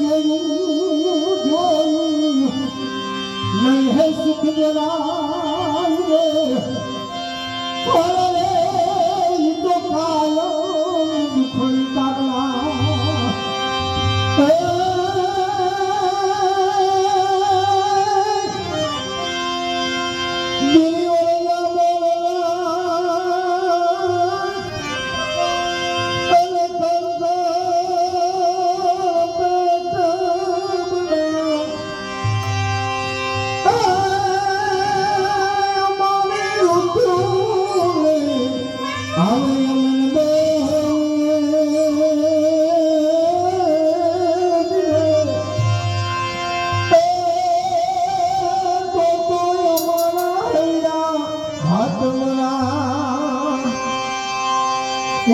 જોયું જોયું નહીં હે સુખ જરાય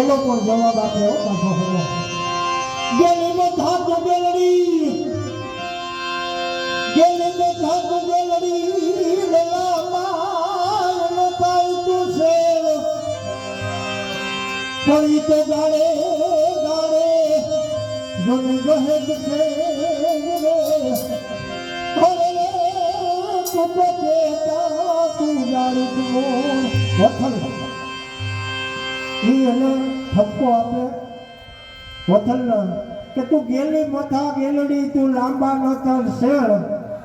એનો પણ જવાબ આપ્યો પાછો હતો ગેલી ને ધાતુ ગેલડી ગેલી ને ધાતુ ગેલડી લેલા માય કાઈ તું છે પડી તો ગાડે ગાડે જોને ગહે છે રે અરે તું તો કેતા તું જાણી તું વથલ ઈ એને ઠપકો આપે. વથલના કે તું ગેલી મથા ગેલડી, તું લાંબા નતર શેર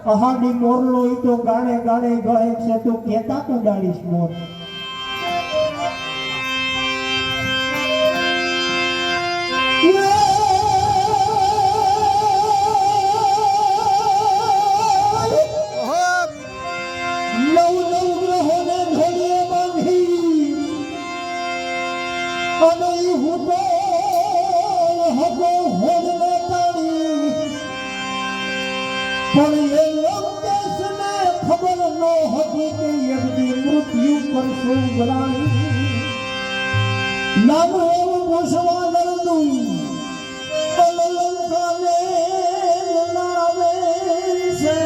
અહાડી મોરલો તો ગાણે ગાણે ગહે છે. તું કેતા તું ગાડીશ મોર. પણ એ લોકેશને ખબર ન હતી કે યજ્ઞ મૃત્યુ કરશું ગરાણી નામ એવું પૂછવા નરતું અલંકાને નાવે છે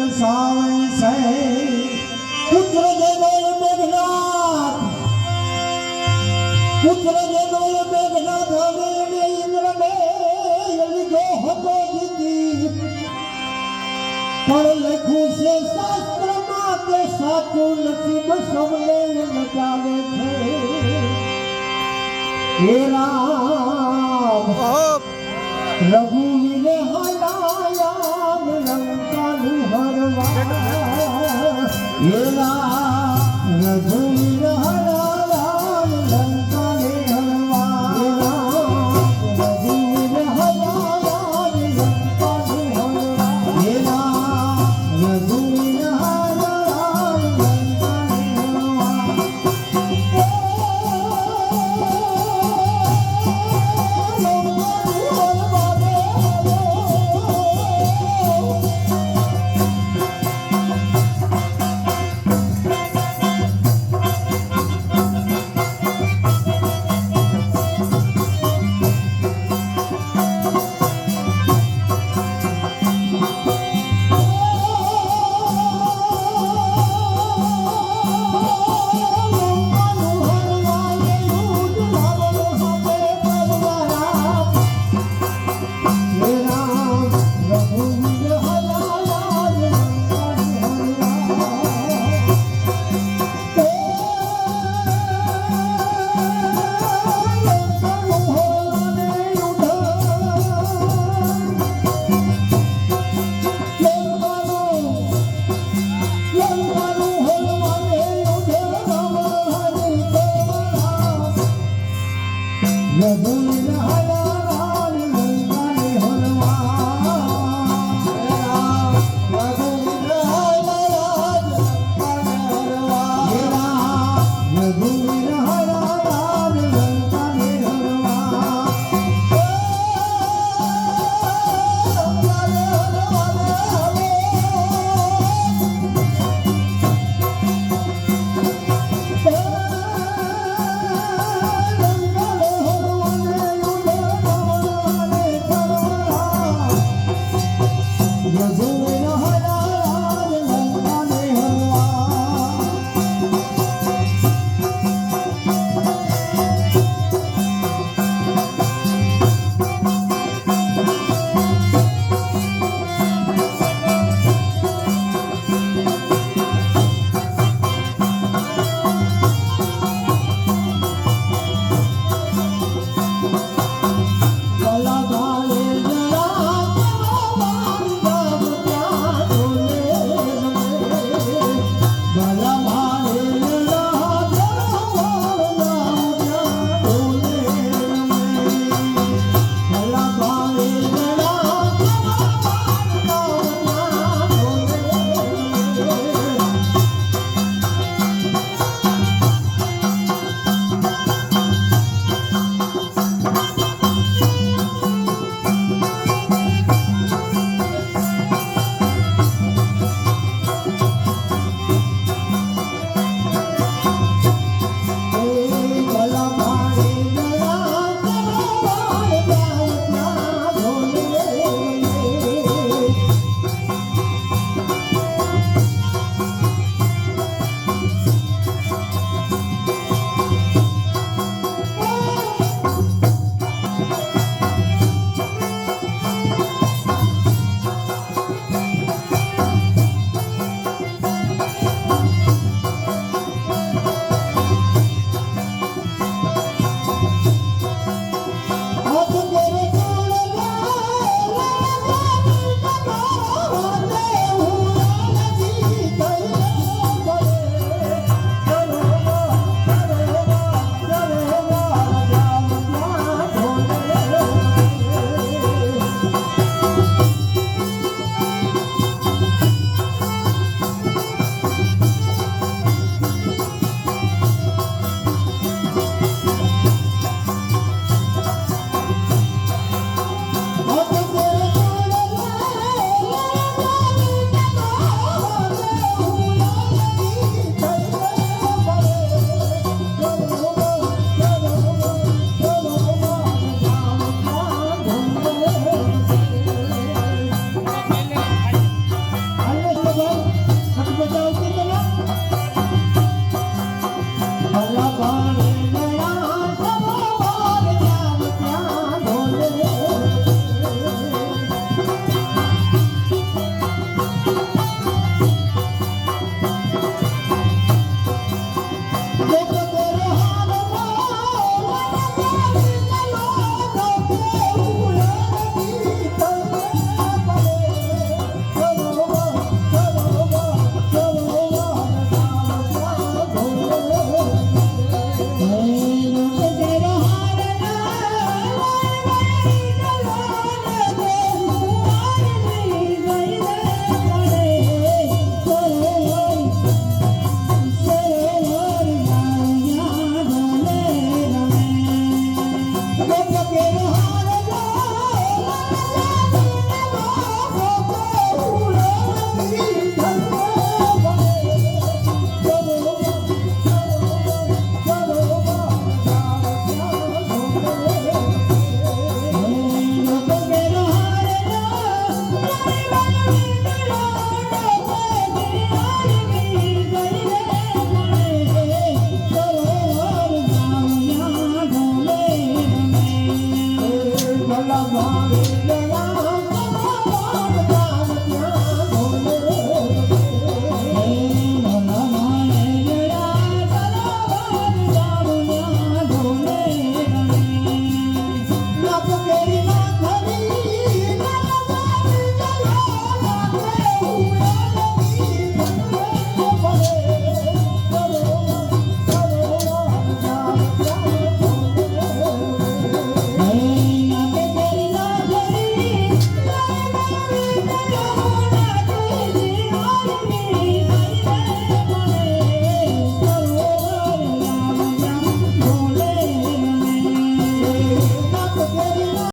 નસાવે છે. પુત્ર દેવલ મેઘનાથ, પુત્ર દેવલ મેઘનાથ હવે એને ઇન્દ્ર ને લીધો હતો પણ લખ્યું છે શાસ્ત્રમાં કે સાચું નસીબ સૌને નચાવે છે હે રામ રઘુવીર હલાયા લંકાનું હરવા